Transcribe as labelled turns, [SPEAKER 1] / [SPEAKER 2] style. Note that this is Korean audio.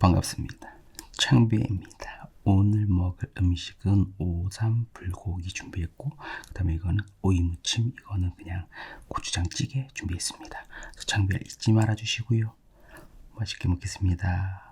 [SPEAKER 1] 반갑습니다. 창비입니다. 오늘 먹을 음식은 오삼 불고기 준비했고 그 다음에 이거는 오이 무침 이거는 그냥 고추장찌개 준비했습니다. 창비를 잊지 말아 주시고요. 맛있게 먹겠습니다.